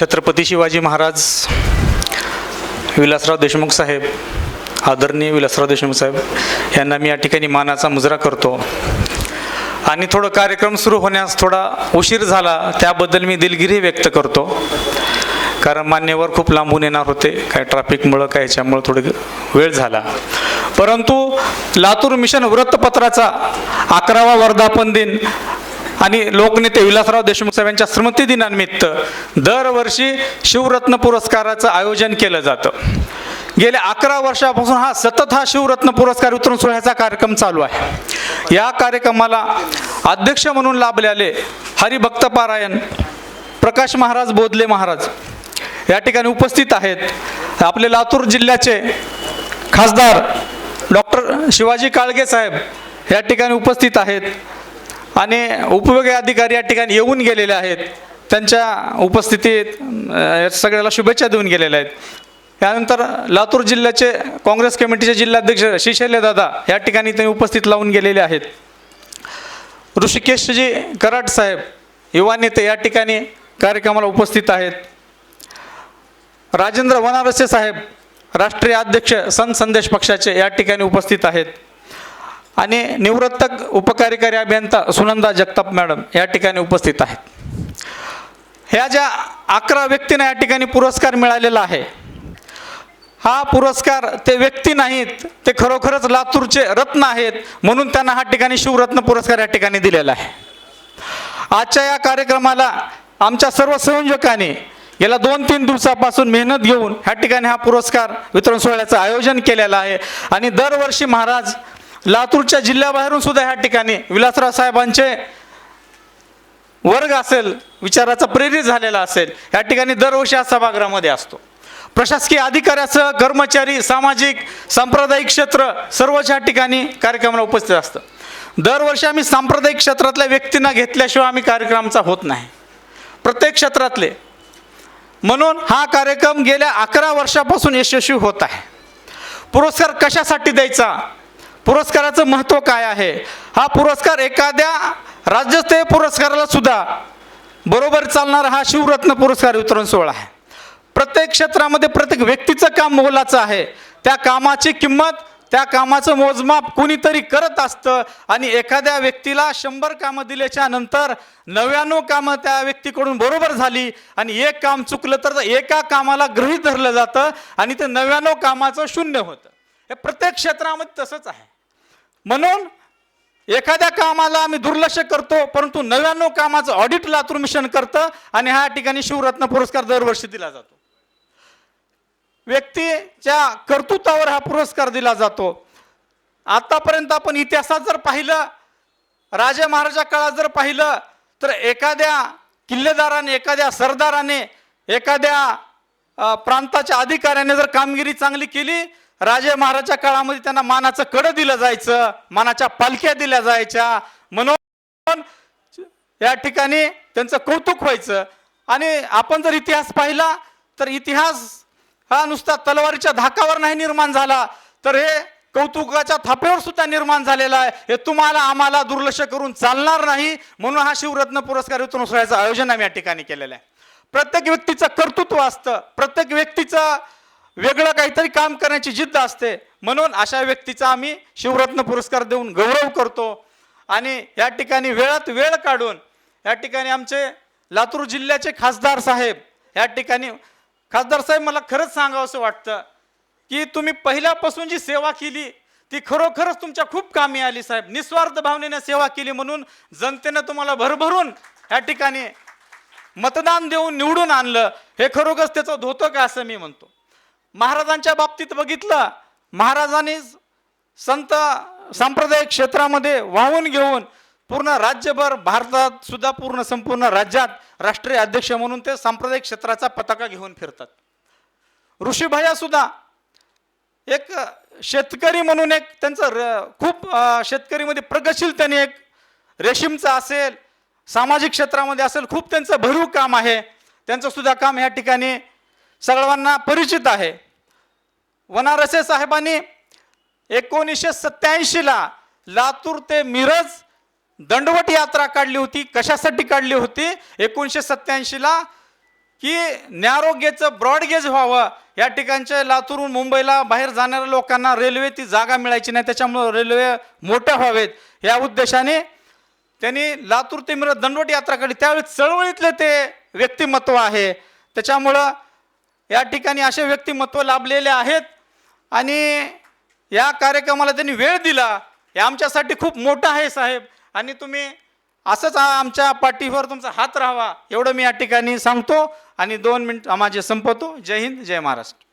छत्रपती शिवाजी महाराज विलासराव देशमुख साहेब आदरणीय विलासराव देशमुख साहेब यांना मी या ठिकाणी मानाचा मुजरा करतो. आणि थोडं कार्यक्रम सुरू होण्यास थोडा उशीर झाला त्याबद्दल मी दिलगिरी व्यक्त करतो. कारण मान्यवर खूप लांबून येणार होते काय ट्रॅफिकमुळं काय याच्यामुळं थोडी वेळ झाला. परंतु लातूर मिशन वृत्तपत्राचा अकरावा वर्धापन दिन आणि लोकनेते विलासराव देशमुख साहेब यांच्या स्मृती दिनानिमित्त दरवर्षी शिवरत्न पुरस्काराचं आयोजन केलं जातं. गेल्या अकरा वर्षापासून हा सतत हा शिवरत्न पुरस्कार वितरण सोहळ्याचा कार्यक्रम चालू आहे. या कार्यक्रमाला अध्यक्ष म्हणून लाभलेले हरिभक्त पारायण प्रकाश महाराज बोधले महाराज या ठिकाणी उपस्थित आहेत आपले लातूर जिल्ह्याचे खासदार डॉक्टर शिवाजी काळगे साहेब या ठिकाणी उपस्थित आहेत. आणि उपविभागीय अधिकारी या ठिकाणी येऊन गेलेले आहेत. त्यांच्या उपस्थितीत सगळ्याला शुभेच्छा देऊन गेलेल्या आहेत. त्यानंतर लातूर जिल्ह्याचे काँग्रेस कमिटीचे जिल्हाध्यक्ष श्रीशैल्य दादा या ठिकाणी त्यांनी उपस्थित लावून गेलेले आहेत. ऋषिकेशजी कराट साहेब युवा नेते या ठिकाणी कार्यक्रमाला उपस्थित आहेत. राजेंद्र वनारसे साहेब राष्ट्रीय अध्यक्ष संत संदेश पक्षाचे या ठिकाणी उपस्थित आहेत. आणि निवृत्त उपकार्यकारी अभियंता सुनंदा जगताप मॅडम या ठिकाणी उपस्थित आहेत. ह्या ज्या अकरा व्यक्तींना या ठिकाणी पुरस्कार मिळालेला आहे हा पुरस्कार ते व्यक्ती नाहीत ते खरोखरच लातूरचे रत्न आहेत म्हणून त्यांना हा ठिकाणी शिवरत्न पुरस्कार या ठिकाणी दिलेला आहे. आजच्या या कार्यक्रमाला आमच्या सर्व संयोजकांनी गेल्या दोन तीन दिवसापासून मेहनत घेऊन ह्या ठिकाणी हा पुरस्कार वितरण सोहळ्याचं आयोजन केलेलं आहे. आणि दरवर्षी महाराज लातूरच्या जिल्ह्याबाहेरून सुद्धा ह्या ठिकाणी विलासराव साहेबांचे वर्ग असेल विचाराचा प्रेरित झालेला असेल या ठिकाणी दरवर्षी हा सभागृहामध्ये असतो. प्रशासकीय अधिकाऱ्यासह कर्मचारी सामाजिक सांप्रदायिक क्षेत्र सर्वच ह्या ठिकाणी कार्यक्रमाला उपस्थित असतं. दरवर्षी आम्ही सांप्रदायिक क्षेत्रातल्या व्यक्तींना घेतल्याशिवाय आम्ही कार्यक्रमाचा होत नाही. प्रत्येक क्षेत्रातले. म्हणून हा कार्यक्रम गेल्या अकरा वर्षापासून यशस्वी होत आहे. पुरस्कार कशासाठी द्यायचा? पुरस्काराचं महत्त्व काय आहे? हा पुरस्कार एखाद्या राज्यस्तरीय पुरस्काराला सुद्धा बरोबर चालणारा हा शिवरत्न पुरस्कार वितरण सोहळा आहे. प्रत्येक क्षेत्रामध्ये प्रत्येक व्यक्तीचं काम मोलाचं आहे. त्या कामाची किंमत त्या कामाचं मोजमाप कुणीतरी करत असतं आणि एखाद्या व्यक्तीला शंभर कामं दिल्याच्या नंतर नव्याण्णव कामं त्या व्यक्तीकडून बरोबर झाली आणि एक काम चुकलं तर एका कामाला गृहीत धरलं जातं आणि ते नव्याण्णव कामाचं शून्य होतं. हे प्रत्येक क्षेत्रामध्ये तसंच आहे. म्हणून एखाद्या कामाला आम्ही दुर्लक्ष करतो परंतु नव्याण्णव कामाचं ऑडिट लातूर मिशन करतं आणि ह्या ठिकाणी शिवरत्न पुरस्कार दरवर्षी दिला जातो. व्यक्तीच्या कर्तृत्वावर हा पुरस्कार दिला जातो. आतापर्यंत आपण इतिहासात जर पाहिलं राजा महाराजा काळात जर पाहिलं तर एखाद्या किल्लेदाराने एखाद्या सरदाराने एखाद्या प्रांताच्या अधिकाऱ्याने जर कामगिरी चांगली केली राजे महाराजच्या काळामध्ये त्यांना मानाचं कडं दिलं जायचं मानाच्या पालख्या दिल्या जायच्या. म्हणून या ठिकाणी त्यांचं कौतुक व्हायचं. आणि आपण जर इतिहास पाहिला तर इतिहास हा नुसता तलवारीच्या धाकावर नाही निर्माण झाला. तर हे कौतुकाच्या थापेवर सुद्धा निर्माण झालेला आहे. हे तुम्हाला आम्हाला दुर्लक्ष करून चालणार नाही. म्हणून हा शिवरत्न पुरस्कार वितरण सोहळ्याचं आयोजन आम्ही या ठिकाणी केलेलं आहे. प्रत्येक व्यक्तीचं कर्तृत्व असतं. प्रत्येक व्यक्तीचं वेगळं काहीतरी काम करण्याची जिद्द असते. म्हणून अशा व्यक्तीचा आम्ही शिवरत्न पुरस्कार देऊन गौरव करतो. आणि या ठिकाणी वेळात वेळ काढून या ठिकाणी आमचे लातूर जिल्ह्याचे खासदार साहेब या ठिकाणी खासदार साहेब मला खरंच सांगावं असं वाटतं की तुम्ही पहिल्यापासून जी सेवा केली ती खरोखरच तुमच्या खूप कामी आली साहेब. निस्वार्थ भावनेने सेवा केली म्हणून जनतेनं तुम्हाला भरभरून या ठिकाणी मतदान देऊन निवडून आणलं. हे खरोखरच त्याचं धोतं का असं मी म्हणतो. महाराजांच्या बाबतीत बघितलं महाराजांनी संत सांप्रदायिक क्षेत्रामध्ये वाहून घेऊन पूर्ण राज्यभर भारतात सुद्धा पूर्ण संपूर्ण राज्यात राष्ट्रीय अध्यक्ष म्हणून ते सांप्रदायिक क्षेत्राचा पताका घेऊन फिरतात. ऋषीभाया सुद्धा एक शेतकरी म्हणून एक त्यांचं र- खूप शेतकरीमध्ये प्रगतशील त्यांनी एक रेशीमचं असेल सामाजिक क्षेत्रामध्ये असेल खूप त्यांचं भरीव काम आहे. त्यांचं सुद्धा काम ह्या ठिकाणी सर्वांना परिचित आहे. वनारसे साहेबांनी एकोणीसशे सत्याऐंशीला लातूर ते मिरज दंडवट यात्रा काढली होती. कशासाठी काढली होती? एकोणीसशे सत्याऐंशीला की न्यारोग्याचं ब्रॉडगेज व्हावं. या ठिकाणच्या लातूरहून मुंबईला बाहेर जाणाऱ्या लोकांना रेल्वे ती जागा मिळायची नाही. त्याच्यामुळं रेल्वे मोठ्या व्हावेत. या उद्देशाने त्यांनी लातूर ते मिरज दंडवट यात्रा काढली. त्यावेळी चळवळीतले ते व्यक्तिमत्व आहे. त्याच्यामुळं या ठिकाणी असे व्यक्तिमत्व लाभलेले आहेत. आणि या कार्यक्रमाला त्यांनी वेळ दिला. हे आमच्यासाठी खूप मोठं आहे साहेब. आणि तुम्ही असंच आमच्या पाठीवर तुमचा हात राहावा. एवढं मी या ठिकाणी सांगतो. आणि दोन मिनिट माझे संपवतो. जय हिंद जय महाराष्ट्र.